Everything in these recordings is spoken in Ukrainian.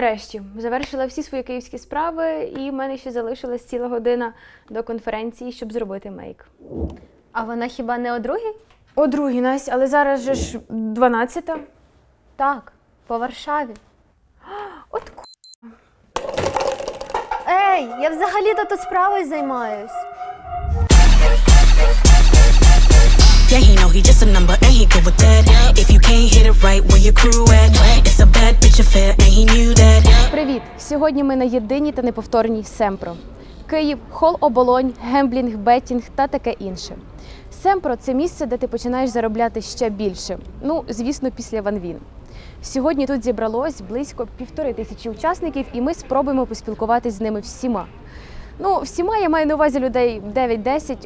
нарешті завершила всі свої київські справи, і в мене ще залишилась ціла година до конференції, щоб зробити мейк. А вона хіба не о другій? О другій, Настя, але зараз же ж 12 Так, по Варшаві. От ку- Ей, я взагалі-то тут справою займаюсь. Yeah, he know he just a number and he good with that. If you can't hit it right, where your crew at? It's a bad bitch affair and he knew! Сьогодні ми на єдиній та неповторній Семпро. Київ, хол оболонь, гемблінг, бетінг та таке інше. Семпро це місце, де ти починаєш заробляти ще більше. Ну, звісно, після Ванвін. Сьогодні тут зібралось близько півтори тисячі учасників, і ми спробуємо поспілкуватись з ними всіма. Ну, всіма я маю на увазі людей 9-10,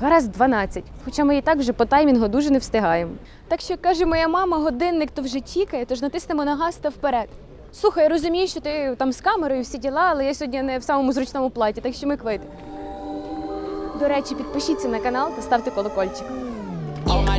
гаразд 12. Хоча ми і так вже по таймінгу дуже не встигаємо. Так що каже моя мама, годинник то вже тікає, тож натиснемо на газ та вперед. Слухай, я розумію, що ти там з камерою всі діла, але я сьогодні не в самому зручному платі, так що ми квити. До речі, підпишіться на канал та ставте колокольчик. Yeah, all my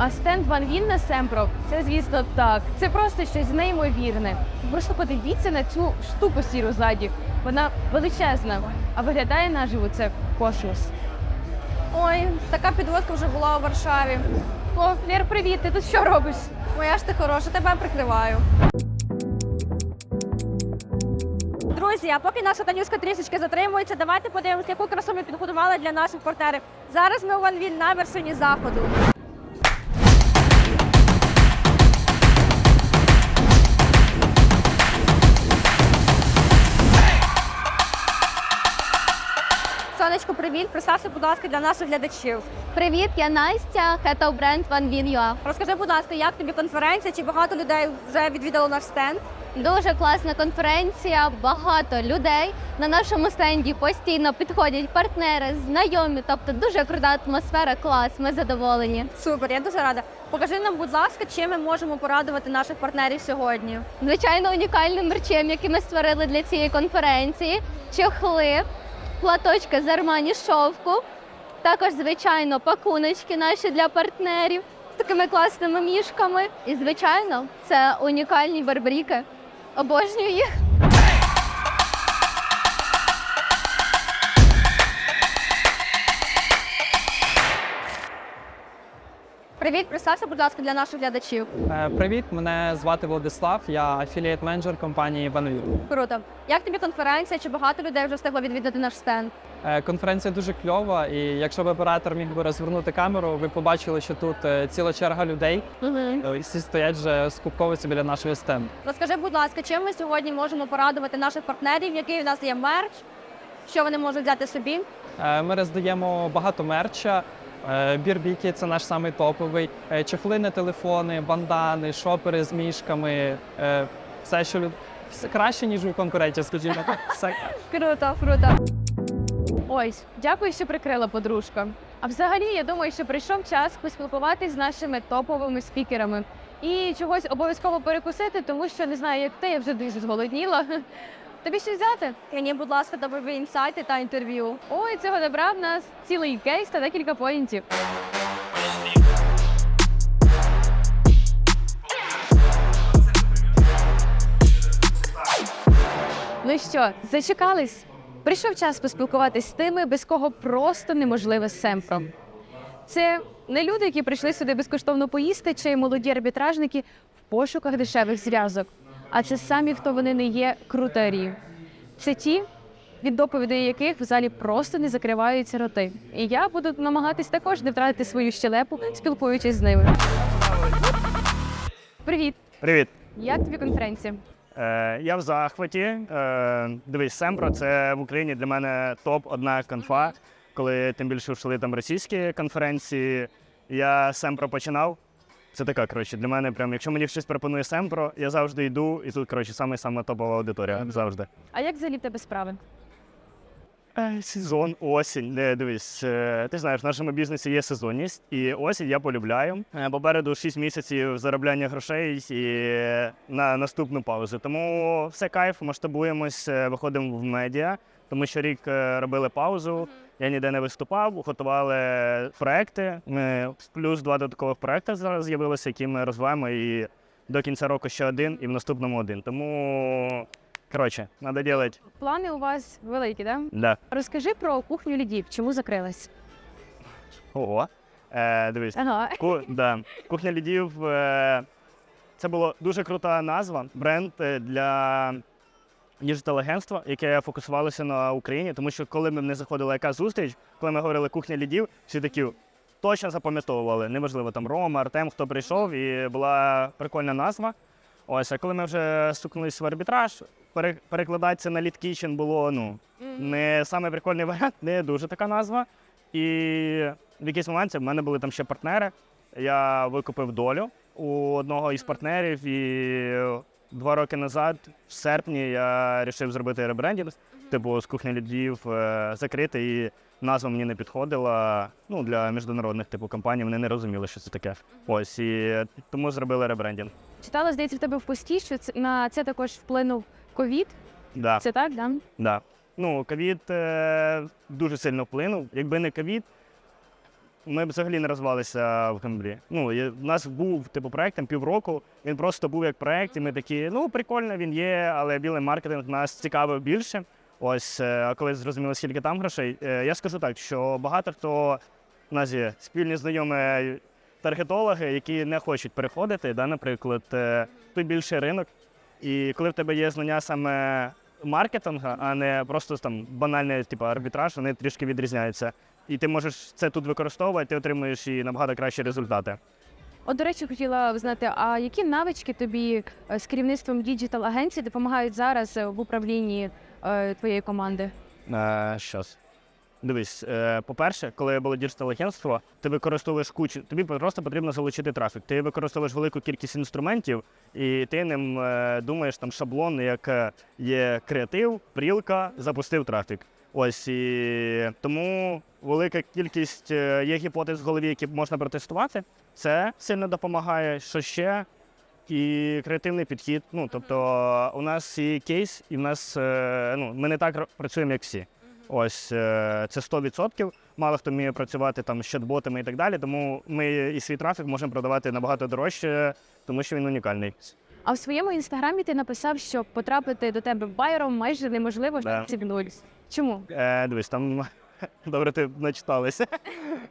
А стенд Ван Він на Семпро це, звісно, так. Це просто щось неймовірне. Просто подивіться на цю штуку сіру ззаді. Вона величезна, а виглядає наживо це космос. Ой, така підводка вже була у Варшаві. О, Лєр, привіт! Ти тут що робиш? Моя ж ти хороша, тебе прикриваю. Друзі, а поки наша Танюшка трішечки затримується, давайте подивимося, яку красу ми підготували для наших партнерів. Зараз ми у Ванвіль на вершині заходу. Сонечко, привіт! Представся, будь ласка, для наших глядачів. Привіт, я Настя, хета бренд One Розкажи, будь ласка, як тобі конференція? Чи багато людей вже відвідало наш стенд? Дуже класна конференція, багато людей. На нашому стенді постійно підходять партнери, знайомі, тобто дуже крута атмосфера, клас, ми задоволені. Супер, я дуже рада. Покажи нам, будь ласка, чим ми можемо порадувати наших партнерів сьогодні. Звичайно, унікальним мерчем, який ми створили для цієї конференції, чохли, платочки з армані шовку, також, звичайно, пакуночки наші для партнерів з такими класними мішками. І, звичайно, це унікальні барбріки. Обожнюю їх. Привіт, представся, будь ласка, для наших глядачів. Е, Привіт, мене звати Владислав, я афілієт менеджер компанії OneView. Круто. Як тобі конференція? Чи багато людей вже встигло відвідати наш стенд? Е, Конференція дуже кльова, і якщо б оператор міг би розвернути камеру, ви побачили, що тут е, ціла черга людей. І Всі стоять вже скупковуються біля нашого стенду. Розкажи, будь ласка, чим ми сьогодні можемо порадувати наших партнерів, який у нас є мерч, що вони можуть взяти собі? Ми роздаємо багато мерча. Е, Бірбіки це наш самий топовий. Е, Чехли на телефони, бандани, шопери з мішками. е, Все, що все краще, ніж у конкурентів, скажімо так. Все Круто, круто. Ось, дякую, що прикрила подружка. А взагалі, я думаю, що прийшов час поспілкуватись з нашими топовими спікерами і чогось обов'язково перекусити, тому що не знаю, як ти, я вже дуже зголодніла. Тобі щось взяти? Мені, будь ласка, добові інсайти та інтерв'ю. Ой, цього добра в нас цілий кейс та декілька поінтів. Ну що, зачекались? Прийшов час поспілкуватись з тими, без кого просто неможливе з семпром. Це не люди, які прийшли сюди безкоштовно поїсти, чи молоді арбітражники в пошуках дешевих зв'язок. А це самі, хто вони не є крутарі. Це ті, від доповідей яких в залі просто не закриваються роти. І я буду намагатись також не втратити свою щелепу, спілкуючись з ними. Привіт! Привіт. Як тобі конференція? Е, я в захваті. Е, дивись, Семпро це в Україні для мене топ одна конфа. Коли тим більше йшли там російські конференції. Я Семпро починав. Це така, коротше, для мене прям, якщо мені щось пропонує Семпро, я завжди йду, і тут, коротше, саме саме топова аудиторія завжди. А як взагалі в тебе справи? Е, Сезон, осінь. Не, дивись, е, ти знаєш, в нашому бізнесі є сезонність, і осінь я полюбляю. Е, Попереду 6 місяців заробляння грошей і на наступну паузу. Тому все кайф, масштабуємось, е, виходимо в медіа. Тому що рік е, робили паузу, я ніде не виступав, готували проекти. Ми плюс два додаткових проекти зараз з'явилися, які ми розвиваємо і до кінця року ще один, і в наступному один. Тому коротше, треба робити. Плани у вас великі, да? Да. Розкажи про кухню лідів, чому закрилась? Ого. Е, дивись. Ага. Ку, да. Кухня лідів. Е, це була дуже крута назва, бренд е, для діджитал-агентства, яке фокусувалося на Україні. Тому що коли ми не заходила яка зустріч, коли ми говорили кухня лідів, всі такі точно запам'ятовували. Неважливо, там Рома, Артем, хто прийшов, і була прикольна назва. Ось, а коли ми вже стукнулися в арбітраж, пере- перекладати це на Lead Kitchen було ну, не саме прикольний варіант, не дуже така назва. І в якийсь момент в мене були там ще партнери. Я викупив долю у одного із партнерів, і два роки назад, в серпні, я вирішив зробити ребрендінг, типу з кухні лідів е, закрити, і назва мені не підходила. Ну, для міжнародних типу компаній вони не розуміли, що це таке. Ось і тому зробили ребрендінг. Читала, здається, в тебе в пості, що це- на це також вплинув ковід. Да. Це так, да? Да. Ну, ковід е, дуже сильно вплинув. Якби не ковід, ми взагалі не розвалися в Кембрі. Ну, у нас був типу проект там півроку. Він просто був як проект, і ми такі, ну прикольно, він є, але білий маркетинг нас цікавив більше. Ось, е, а коли зрозуміло, скільки там грошей, е, я скажу так, що багато хто у нас є спільні знайомі таргетологи, які не хочуть переходити, да, наприклад, е, тут більший ринок. І коли в тебе є знання саме маркетинга, а не просто там банальний типу, арбітраж, вони трішки відрізняються. І ти можеш це тут використовувати, ти отримуєш і набагато кращі результати. От, до речі, хотіла знати, а які навички тобі е, з керівництвом діджитал агенції допомагають зараз е, в управлінні е, твоєї команди? Е, щас. Дивись, е, по-перше, коли було діджитал агентство, ти використовуєш кучу, тобі просто потрібно залучити трафік. Ти використовуєш велику кількість інструментів, і ти ним е, думаєш там шаблон, як є креатив, прілка, запустив трафік. Ось і тому велика кількість е, є гіпотез в голові, які можна протестувати. Це сильно допомагає. Що ще? І креативний підхід. Ну тобто, у нас і кейс, і в нас е, ну, ми не так працюємо, як всі. Ось е, це 100%. Мало хто вміє працювати там з чат-ботами і так далі. Тому ми і свій трафік можемо продавати набагато дорожче, тому що він унікальний. А в своєму інстаграмі ти написав, що потрапити до тебе байером майже неможливо Да. це в нуль. Чому? Е, дивись, там добре, ти начиталися.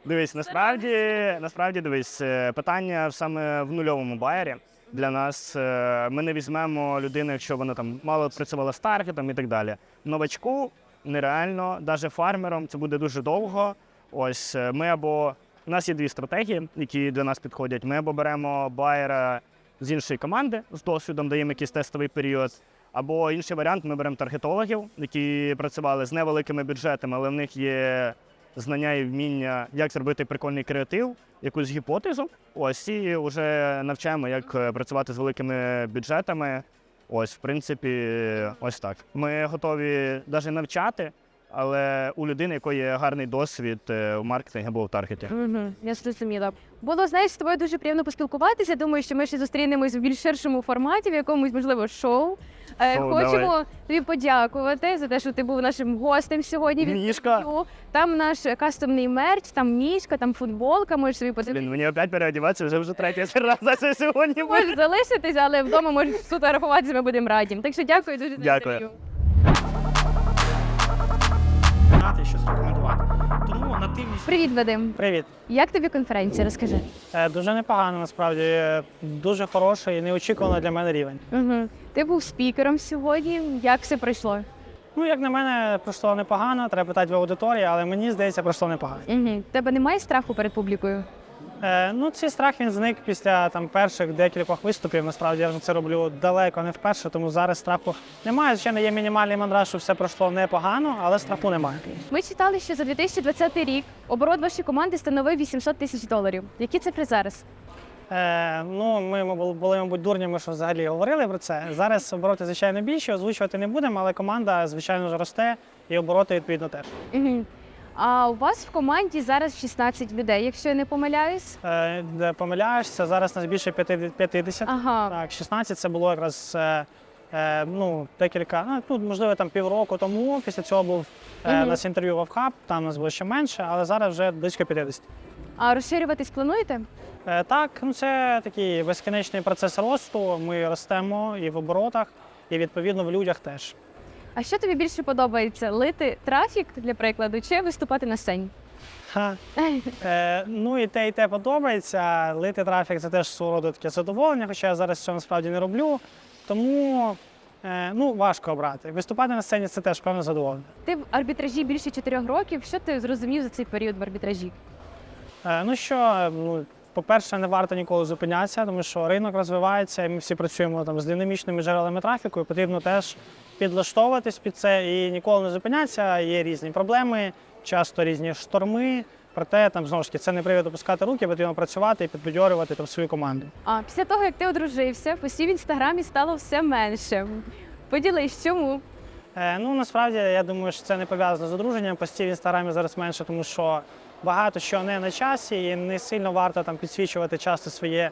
дивись, насправді, насправді дивись, е, питання саме в нульовому байері. Для нас е, ми не візьмемо людину, якщо вона там мало працювала з таргетом і так далі. Новачку нереально, навіть фармером це буде дуже довго. Ось е, ми або у нас є дві стратегії, які для нас підходять. Ми або беремо байера з іншої команди з досвідом, даємо якийсь тестовий період. Або інший варіант, ми беремо таргетологів, які працювали з невеликими бюджетами, але в них є знання і вміння, як зробити прикольний креатив, якусь гіпотезу. Ось і вже навчаємо, як е, працювати з великими бюджетами. Ось, в принципі, ось так. Ми готові навіть навчати, але у людини, якої є гарний досвід е, в маркетингі або в таргеті. Угу, я зрозуміла. Було знаєш, з тобою дуже приємно поспілкуватися. Думаю, що ми ще зустрінемось в більш ширшому форматі, в якомусь можливо шоу. Е, Шоу, Хочемо давай. тобі подякувати за те, що ти був нашим гостем сьогодні. від Мішка. інтерв'ю. Там наш кастомний мерч, там мішка, там футболка. Можеш собі подивитися. Блін, мені опять переодіватися, вже вже третій раз за це сьогодні. буде. Можеш залишитись, але вдома можеш сфотографуватися, ми будемо раді. Так що дякую дуже за Дякую. інтерв'ю. Знати, щось рекомендувати. Тому нативність. Привіт, Вадим. Привіт. Як тобі конференція? Розкажи. Е, Дуже непогано, насправді. Е, Дуже хороший і неочікуваний для мене рівень. Угу. Ти був спікером сьогодні. Як все пройшло? Ну, як на мене, пройшло непогано, треба питати в аудиторії, але мені здається, пройшло непогано. Угу. Тебе немає страху перед публікою? Е, ну, цей страх він зник після там перших декількох виступів. Насправді я вже це роблю далеко не вперше, тому зараз страху немає. Звичайно, є мінімальний мандраж, що все пройшло непогано, але страху немає. Ми читали, що за 2020 рік оборот вашої команди становив 800 тисяч доларів. Які цифри зараз? Е, ну, ми були, мабуть, дурнями, що взагалі говорили про це. Зараз обороти, звичайно, більші, озвучувати не будемо, але команда, звичайно ж, росте. і обороти відповідно теж. Угу. А у вас в команді зараз 16 людей, якщо я не помиляюсь. Е, Де помиляєшся, зараз нас більше 50. Ага. Так, 16 це було якраз е, е, ну, декілька, ну, тут, можливо, там півроку тому. Після цього був е, Мгм. нас інтерв'ю в Авхаб, там нас було ще менше, але зараз вже близько 50. А розширюватись плануєте? Е, Так, ну це такий безкінечний процес росту. Ми ростемо і в оборотах, і відповідно в людях теж. А що тобі більше подобається? Лити трафік, для прикладу, чи виступати на сцені? Ха. Е, ну і те, і те подобається. Лити трафік це теж свого роду таке задоволення, хоча я зараз цього насправді не роблю. Тому е, ну, важко обрати. Виступати на сцені це теж певне задоволення. Ти в арбітражі більше 4 років. Що ти зрозумів за цей період в арбітражі? Е, ну що, ну, по-перше, не варто ніколи зупинятися, тому що ринок розвивається, і ми всі працюємо там з динамічними джерелами трафіку. І потрібно теж підлаштовуватись під це і ніколи не зупинятися. Є різні проблеми, часто різні шторми. Проте там знову ж таки це не привід опускати руки, потрібно працювати і підбадьорювати там свою команду. А після того, як ти одружився, постів в інстаграмі стало все менше. Поділись, чому? Е, ну насправді я думаю, що це не пов'язано з одруженням. Постів в інстаграмі зараз менше, тому що багато що не на часі, і не сильно варто там підсвічувати часто своє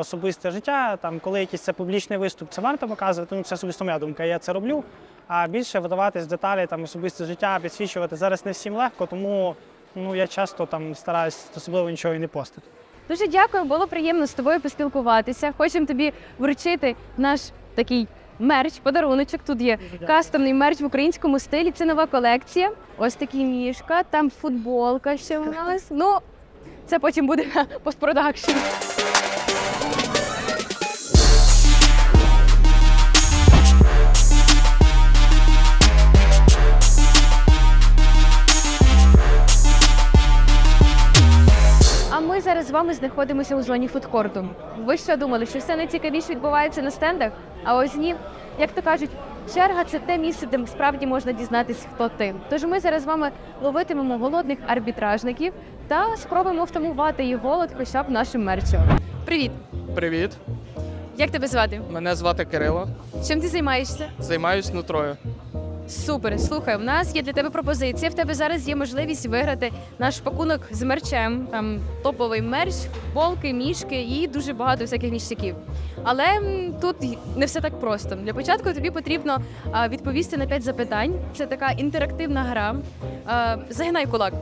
особисте життя. Там, коли якийсь це публічний виступ, це варто показувати. Ну це особисто моя думка. Я це роблю. А більше видаватись в деталі там особисте життя, підсвічувати зараз не всім легко, тому ну я часто там стараюсь особливо нічого і не постити. Дуже дякую, було приємно з тобою поспілкуватися. Хочемо тобі вручити наш такий мерч, подаруночок. Тут є кастомний мерч в українському стилі. Це нова колекція. Ось такий мішка, там футболка ще у нас. Ну, це потім буде на постпродакшн. Зараз з вами знаходимося у зоні фудкорту. Ви що думали, що все найцікавіше відбувається на стендах? А ось ні, як то кажуть, черга це те місце, де справді можна дізнатися, хто ти. Тож ми зараз з вами ловитимемо голодних арбітражників та спробуємо втамувати їх голод хоча б нашим мерчем. Привіт! Привіт, Як тебе звати? мене звати Кирило. Чим ти займаєшся? Займаюсь нутрою. Супер, слухай, у нас є для тебе пропозиція. В тебе зараз є можливість виграти наш пакунок з мерчем. Там топовий мерч, футболки, мішки і дуже багато всяких ніштяків. Але тут не все так просто. Для початку тобі потрібно а, відповісти на 5 запитань. Це така інтерактивна гра. А, загинай кулак.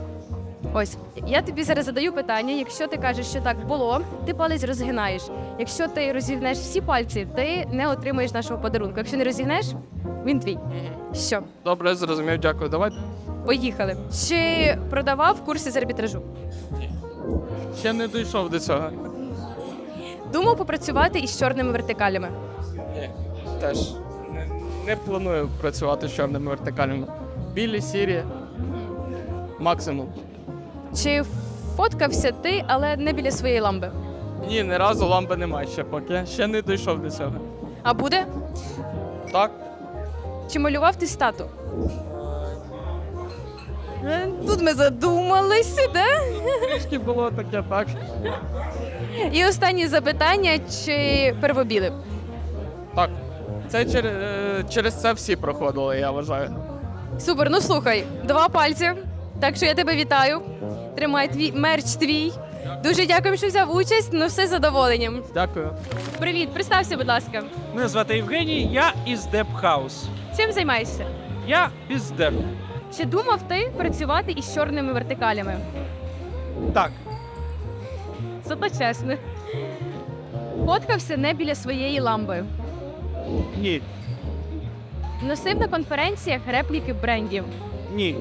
Ось я тобі зараз задаю питання. Якщо ти кажеш, що так було, ти палець розгинаєш. Якщо ти розігнеш всі пальці, ти не отримаєш нашого подарунку. Якщо не розігнеш, він твій. Що? Добре, зрозумів, дякую. Давай. Поїхали. Чи продавав курси з арбітражу? Ще не дійшов до цього. Думав попрацювати із чорними вертикалями. Ні. Теж не, не планую працювати з чорними вертикалями. Білі, сірі. Максимум. Чи фоткався ти, але не біля своєї ламби? Ні, ні разу лампи немає ще поки. Ще не дійшов до цього. А буде? Так? Чи малював ти стату? Е, Тут ми задумалися, да? Трішки було таке, так. І останнє запитання: чи первобілив? Так. Це через, через це всі проходили, я вважаю. Супер, ну слухай, два пальці. Так що я тебе вітаю. Тримай твій мерч твій. Дуже дякую, що взяв участь. Ну все з задоволенням. Дякую. Привіт, представся, будь ласка. Мене звати Євгеній, я із Деп Хаус. Чим займаєшся? Я із Деп. Чи думав ти працювати із чорними вертикалями? Так, Зато чесно. Фоткався не біля своєї ламби. ні, Носив на конференціях репліки брендів. ні,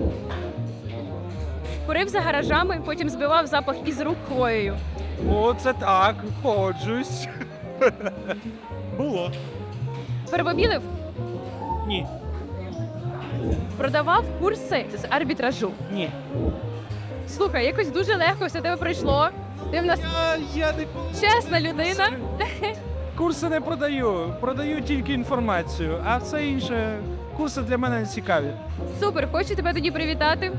Курив за гаражами, потім збивав запах із рук хвоєю. о, це так, погоджусь. Було. Первобілив? Ні, Продавав курси з арбітражу. ні. Слухай, якось дуже легко все тебе пройшло. Ти в нас Я, я не чесна людина. курси не продаю. Продаю тільки інформацію, а все інше курси для мене не цікаві. Супер, хочу тебе тоді привітати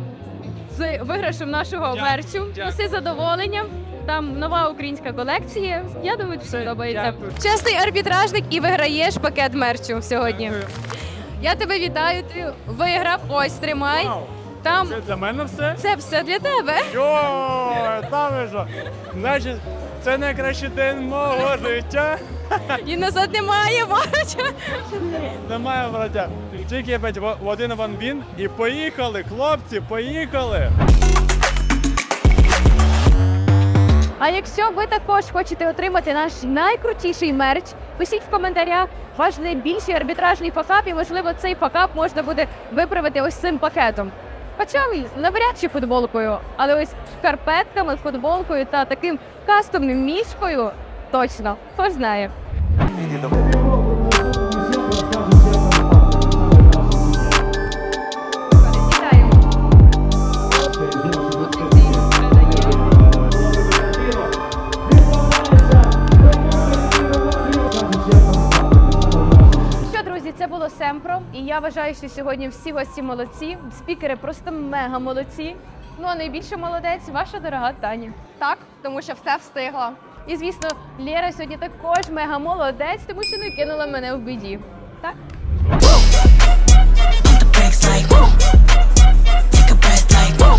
з виграшем нашого Дякую, мерчу. дякую. Носи з задоволенням. Там нова українська колекція. Я думаю, Все, подобається. дякую. Чесний арбітражник і виграєш пакет мерчу сьогодні. Я тебе вітаю, ти виграв. Ось тримай. Там Це для мене все? це все для тебе. Йо, там ви що? Значить, це найкращий день мого життя. І назад немає, бачу. Немає, браття. Тільки опять в в один ван він і поїхали, хлопці, поїхали. А якщо ви також хочете отримати наш найкрутіший мерч, пишіть в коментарях ваш найбільший арбітражний факап, і можливо цей факап можна буде виправити ось цим пакетом. Хоча навряд чи футболкою, але ось шкарпетками, футболкою та таким кастомним мішкою точно, хто знає. Це було Семпро, і я вважаю, що сьогодні всі гості молодці. Спікери просто мега молодці. Ну а найбільше молодець ваша дорога Таня. Так, тому що все встигла. І звісно, Лєра сьогодні також мега молодець, тому що не кинула мене в біді. Так? Take a breath like, woo.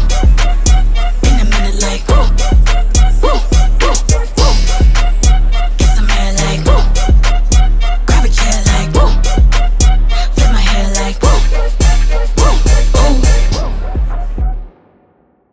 In a minute like, woo.